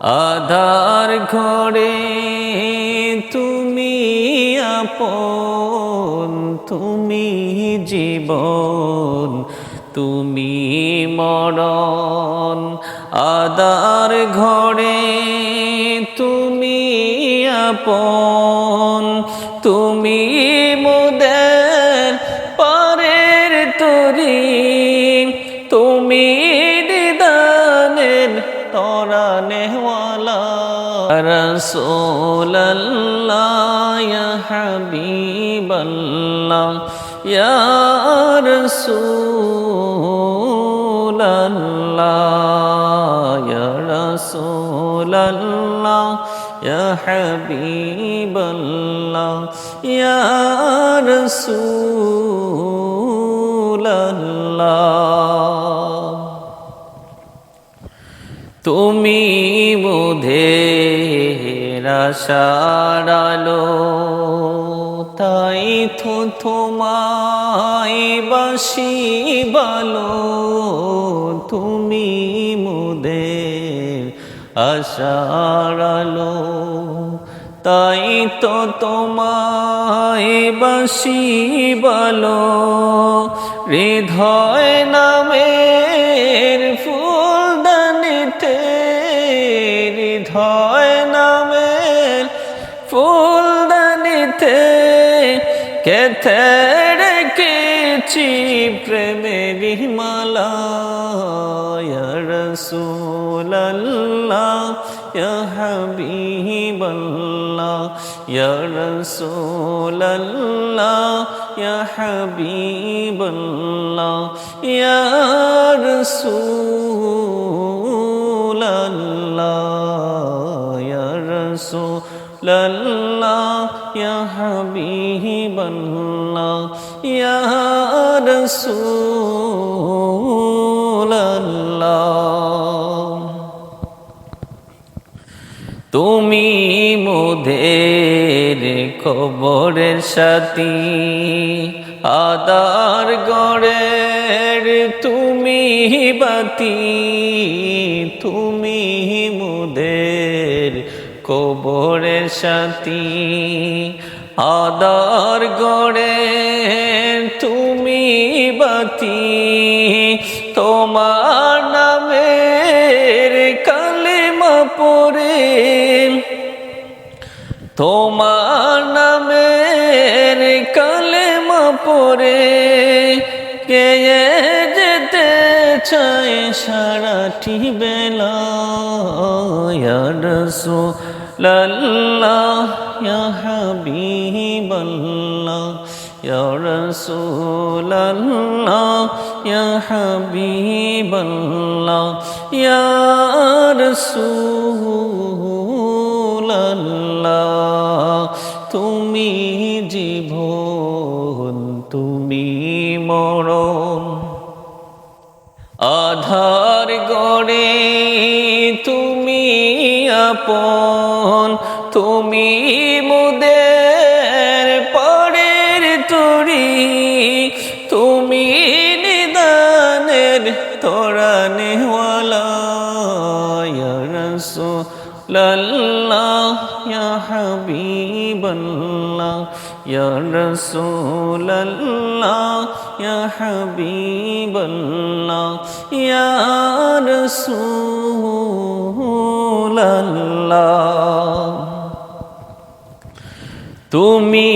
আধার ঘরে তুমি আপন তুমি জীবন তুমি মরণ। আদার ঘরে তুমি আপন তুমি নেওয়ালা। রসোল্লাহ হবিবল্লাহ রসোল্লাহ রসোল্লাহ হবিবল্লাহ রসোল্লাহ তুমি বোধের আশারালো তাই তো তোমায় বাসি বালো তুমি মোদের আশারালো তাই তো তোমায় বাসি বালো হৃদয় নামের গেথে রেখেছি প্রেমের হিমালা রসুল্লাহ হবিবল্লাহ রসুল্লাহ হবিবল্লাহ রসুল্লাহ তুমি মুদের খবরের সাথী আদার গড়ের তুমি বাতি তুমি মুদের কবরের সাথী আদার গড়ে তুমি বাতি। তোমার নামের কালিমা পড়ে। তোমার নামের কালেমা পড়ে। কে চায় সারাটি বেলা রসুল্লাহ ইয়া হাবিবাল্লাহ রসুল্লাহ ইয়া হাবিবাল্লাহ, ইয়া রসুল্লাহ তুমি জীবন, তুমি মরণ আধার গড়ে তুমি আপন তুমি মুদের পরের তুরি তুমি নিদানের তোরা নেওয়ালা রসুল্লাহ ইয়া হাবিবাল্লাহ ইয়া রসুল্লাহ ইয়া হাবিবাল্লাহ ইয়া রসুল্লাহ তুমি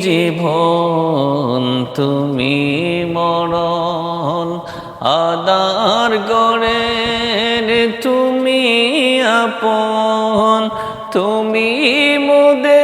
জীবন তুমি মরণ, আদার গড়ের তুমি আপন, তুমি মোদের